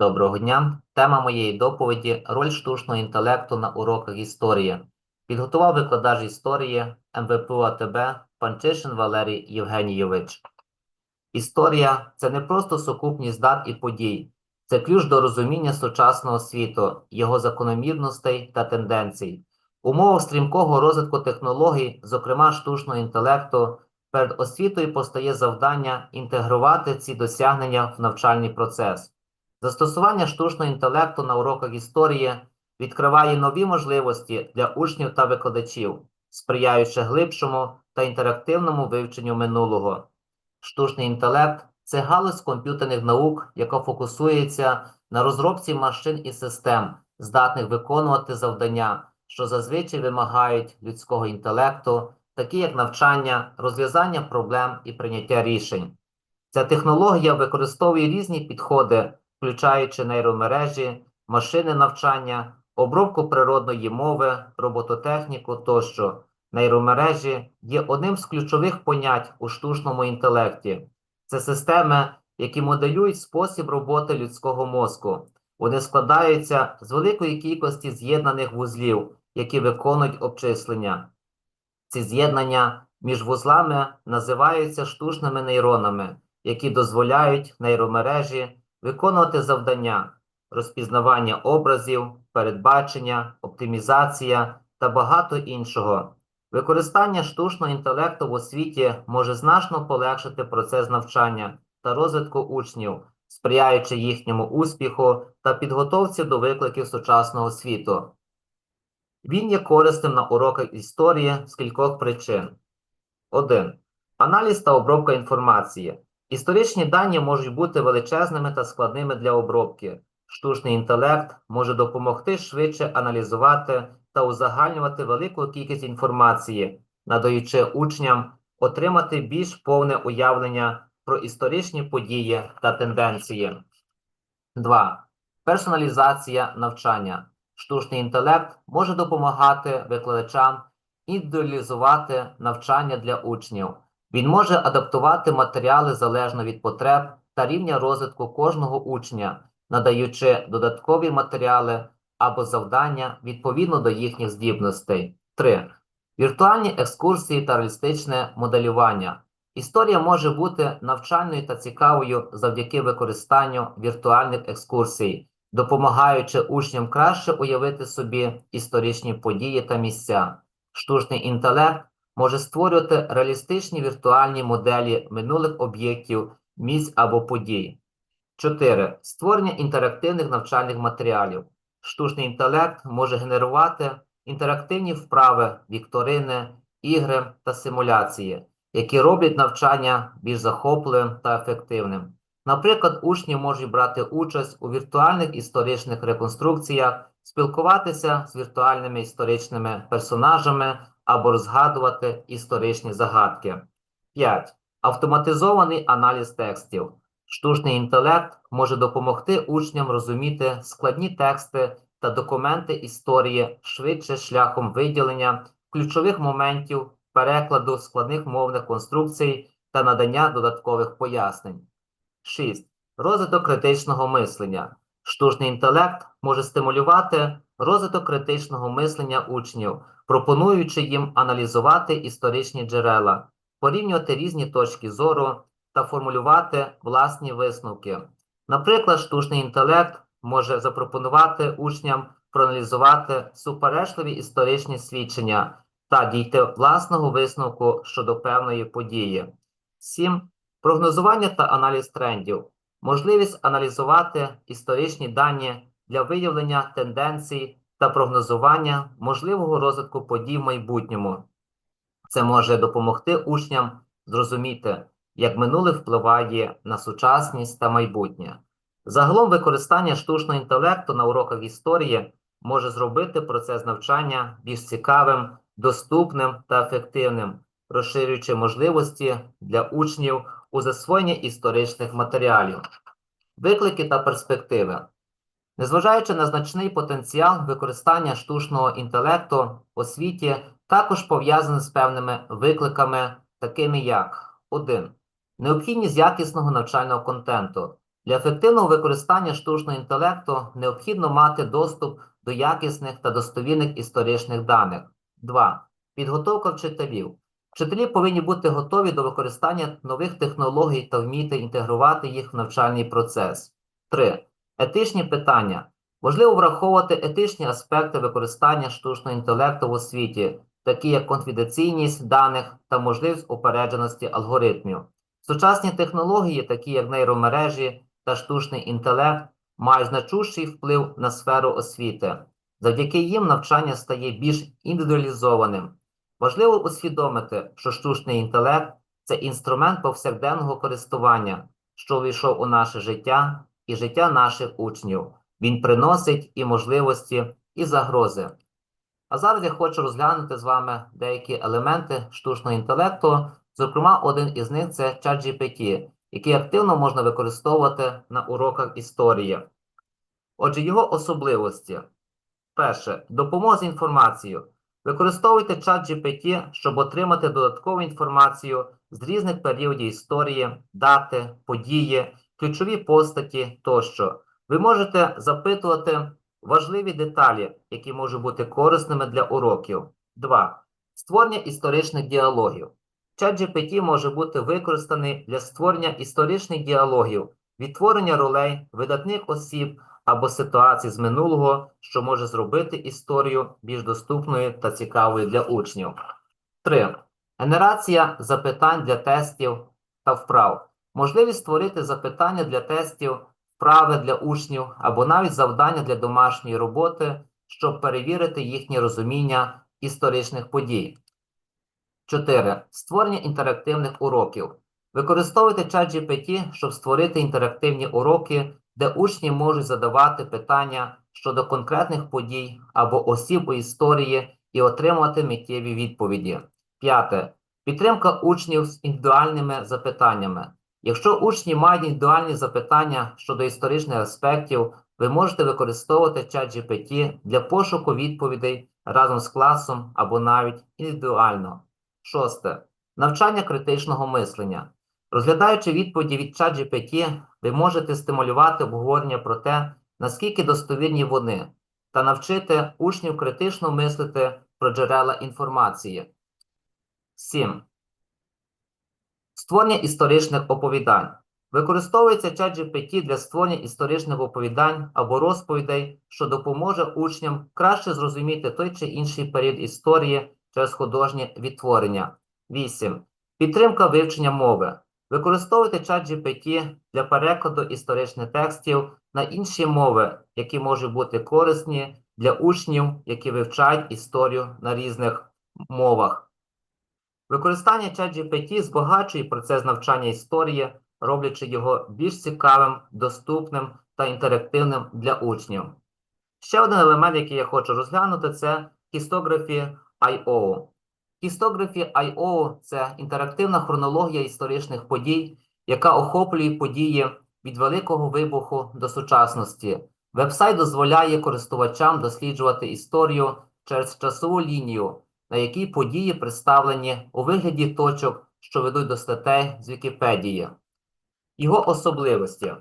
Доброго дня. Тема моєї доповіді роль штучного інтелекту на уроках історії. Підготував викладач історії МВПУ АТБ Панчишин Валерій Євгенійович. Історія це не просто сукупність дат і подій, це ключ до розуміння сучасного світу, його закономірностей та тенденцій. В умовах стрімкого розвитку технологій, зокрема штучного інтелекту, перед освітою постає завдання інтегрувати ці досягнення в навчальний процес. Застосування штучного інтелекту на уроках історії відкриває нові можливості для учнів та викладачів, сприяючи глибшому та інтерактивному вивченню минулого. Штучний інтелект це галузь комп'ютерних наук, яка фокусується на розробці машин і систем, здатних виконувати завдання, що зазвичай вимагають людського інтелекту, такі як навчання, розв'язання проблем і прийняття рішень. Ця технологія використовує різні підходи включаючи нейромережі, машини навчання, обробку природної мови, робототехніку тощо. Нейромережі є одним з ключових понять у штучному інтелекті. Це системи, які моделюють спосіб роботи людського мозку. Вони складаються з великої кількості з'єднаних вузлів, які виконують обчислення. Ці з'єднання між вузлами називаються штучними нейронами, які дозволяють нейромережі виконувати завдання, розпізнавання образів, передбачення, оптимізація та багато іншого. Використання штучного інтелекту в освіті може значно полегшити процес навчання та розвитку учнів, сприяючи їхньому успіху та підготовці до викликів сучасного світу. Він є корисним на уроках історії з кількох причин. 1. Аналіз та обробка інформації. Історичні дані можуть бути величезними та складними для обробки. Штучний інтелект може допомогти швидше аналізувати та узагальнювати велику кількість інформації, надаючи учням отримати більш повне уявлення про історичні події та тенденції. 2. Персоналізація навчання. Штучний інтелект може допомагати викладачам індивідуалізувати навчання для учнів. Він може адаптувати матеріали залежно від потреб та рівня розвитку кожного учня, надаючи додаткові матеріали або завдання відповідно до їхніх здібностей. 3. Віртуальні екскурсії та реалістичне моделювання. Історія може бути навчальною та цікавою завдяки використанню віртуальних екскурсій, допомагаючи учням краще уявити собі історичні події та місця. Штучний інтелект може створювати реалістичні віртуальні моделі минулих об'єктів, місць або подій. 4. Створення інтерактивних навчальних матеріалів. Штучний інтелект може генерувати інтерактивні вправи, вікторини, ігри та симуляції, які роблять навчання більш захопливим та ефективним. Наприклад, учні можуть брати участь у віртуальних історичних реконструкціях, спілкуватися з віртуальними історичними персонажами або розгадувати історичні загадки. 5. Автоматизований аналіз текстів. Штучний інтелект може допомогти учням розуміти складні тексти та документи історії швидше шляхом виділення ключових моментів, перекладу складних мовних конструкцій та надання додаткових пояснень. 6. Розвиток критичного мислення. Штучний інтелект може стимулювати розвиток критичного мислення учнів, пропонуючи їм аналізувати історичні джерела, порівнювати різні точки зору та формулювати власні висновки. Наприклад, штучний інтелект може запропонувати учням проаналізувати суперечливі історичні свідчення та дійти власного висновку щодо певної події. 7. Прогнозування та аналіз трендів. Можливість аналізувати історичні дані для виявлення тенденцій та прогнозування можливого розвитку подій в майбутньому. Це може допомогти учням зрозуміти, як минуле впливає на сучасність та майбутнє. Загалом використання штучного інтелекту на уроках історії може зробити процес навчання більш цікавим, доступним та ефективним, розширюючи можливості для учнів у засвоєнні історичних матеріалів. Виклики та перспективи. Незважаючи на значний потенціал використання штучного інтелекту в освіті, також пов'язаний з певними викликами, такими як 1. Необхідність якісного навчального контенту. Для ефективного використання штучного інтелекту необхідно мати доступ до якісних та достовірних історичних даних. 2. Підготовка вчителів. Вчителі повинні бути готові до використання нових технологій та вміти інтегрувати їх в навчальний процес. 3. Етичні питання. Важливо враховувати етичні аспекти використання штучного інтелекту в освіті, такі як конфіденційність даних та можливість упередженості алгоритмів. Сучасні технології, такі як нейромережі та штучний інтелект, мають значущий вплив на сферу освіти. Завдяки їм навчання стає більш індивідуалізованим. Важливо усвідомити, що штучний інтелект це інструмент повсякденного користування, що увійшов у наше життя і життя наших учнів. Він приносить і можливості, і загрози. А зараз я хочу розглянути з вами деякі елементи штучного інтелекту. Зокрема, один із них це ChatGPT, який активно можна використовувати на уроках історії. Отже, його особливості. Перше, допомога з інформацією. Використовуйте ChatGPT, щоб отримати додаткову інформацію з різних періодів історії, дати, події, ключові постаті тощо. Ви можете запитувати важливі деталі, які можуть бути корисними для уроків. 2. Створення історичних діалогів. ChatGPT може бути використаний для створення історичних діалогів, відтворення ролей, видатних осіб або ситуацій з минулого, що може зробити історію більш доступною та цікавою для учнів. 3. Генерація запитань для тестів та вправ. Можливість створити запитання для тестів, вправи для учнів або навіть завдання для домашньої роботи, щоб перевірити їхнє розуміння історичних подій. 4. Створення інтерактивних уроків. Використовуйте ChatGPT, щоб створити інтерактивні уроки, де учні можуть задавати питання щодо конкретних подій або осіб у історії і отримувати миттєві відповіді. 5. Підтримка учнів з індивідуальними запитаннями. Якщо учні мають індивідуальні запитання щодо історичних аспектів, ви можете використовувати ChatGPT для пошуку відповідей разом з класом або навіть індивідуально. Шосте. Навчання критичного мислення. Розглядаючи відповіді від ChatGPT, ви можете стимулювати обговорення про те, наскільки достовірні вони, та навчити учнів критично мислити про джерела інформації. 7. Створення історичних оповідань. Використовується ChatGPT для створення історичних оповідань або розповідей, що допоможе учням краще зрозуміти той чи інший період історії через художнє відтворення. 8. Підтримка вивчення мови. Використовуйте ChatGPT для перекладу історичних текстів на інші мови, які можуть бути корисні для учнів, які вивчають історію на різних мовах. Використання ChatGPT збагачує процес навчання історії, роблячи його більш цікавим, доступним та інтерактивним для учнів. Ще один елемент, який я хочу розглянути, це Histography.io. Histography.io – це інтерактивна хронологія історичних подій, яка охоплює події від Великого Вибуху до сучасності. Вебсайт дозволяє користувачам досліджувати історію через часову лінію, на якій події представлені у вигляді точок, що ведуть до статей з Вікіпедії. Його особливості.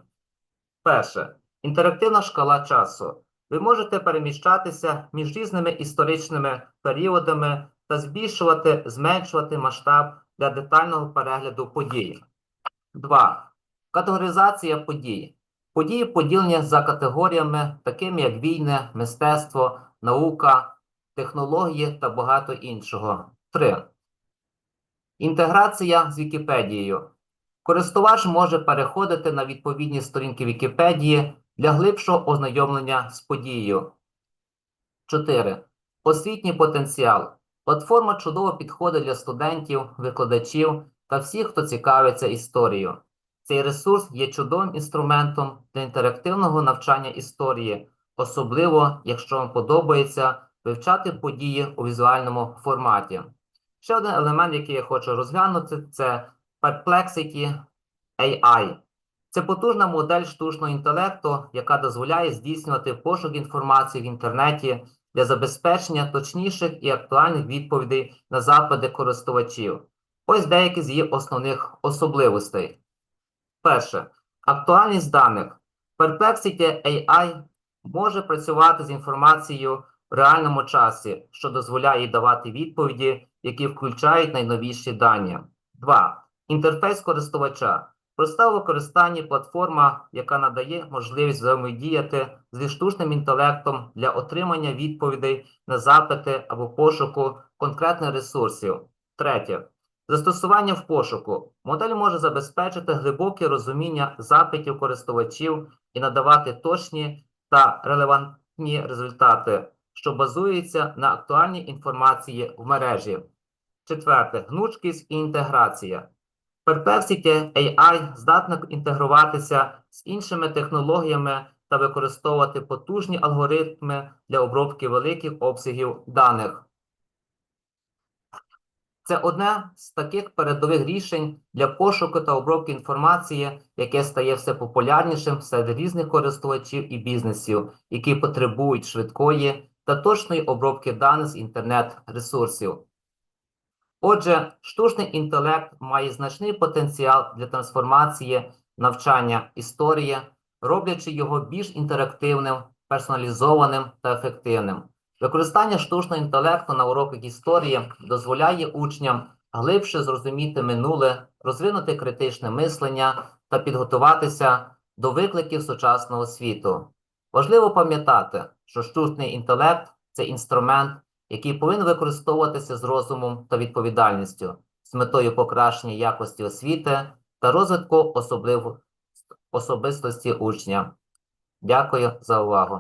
Перше. Інтерактивна шкала часу. Ви можете переміщатися між різними історичними періодами та збільшувати, зменшувати масштаб для детального перегляду подій. 2. Категоризація подій. Події поділені за категоріями, такими як війни, мистецтво, наука, технології та багато іншого. 3. Інтеграція з Вікіпедією. Користувач може переходити на відповідні сторінки Вікіпедії для глибшого ознайомлення з подією. 4. Освітній потенціал. Платформа чудово підходить для студентів, викладачів та всіх, хто цікавиться історією. Цей ресурс є чудовим інструментом для інтерактивного навчання історії, особливо, якщо вам подобається вивчати події у візуальному форматі. Ще один елемент, який я хочу розглянути, це Perplexity AI. Це потужна модель штучного інтелекту, яка дозволяє здійснювати пошук інформації в інтернеті для забезпечення точніших і актуальних відповідей на запити користувачів. Ось деякі з її основних особливостей. Перше. Актуальність даних. Perplexity AI може працювати з інформацією в реальному часі, що дозволяє давати відповіді, які включають найновіші дані. 2. Інтерфейс користувача. Проста у використанні платформа, яка надає можливість взаємодіяти зі штучним інтелектом для отримання відповідей на запити або пошуку конкретних ресурсів. Третє. Застосування в пошуку. Модель може забезпечити глибоке розуміння запитів користувачів і надавати точні та релевантні результати, що базуються на актуальній інформації в мережі. Четверте. Гнучкість і інтеграція. Perplexity AI здатна інтегруватися з іншими технологіями та використовувати потужні алгоритми для обробки великих обсягів даних. Це одне з таких передових рішень для пошуку та обробки інформації, яке стає все популярнішим серед різних користувачів і бізнесів, які потребують швидкої та точної обробки даних з інтернет-ресурсів. Отже, штучний інтелект має значний потенціал для трансформації навчання історії, роблячи його більш інтерактивним, персоналізованим та ефективним. Використання штучного інтелекту на уроках історії дозволяє учням глибше зрозуміти минуле, розвинути критичне мислення та підготуватися до викликів сучасного світу. Важливо пам'ятати, що штучний інтелект це інструмент, який повинен використовуватися з розумом та відповідальністю з метою покращення якості освіти та розвитку особливо особистості учня. Дякую за увагу.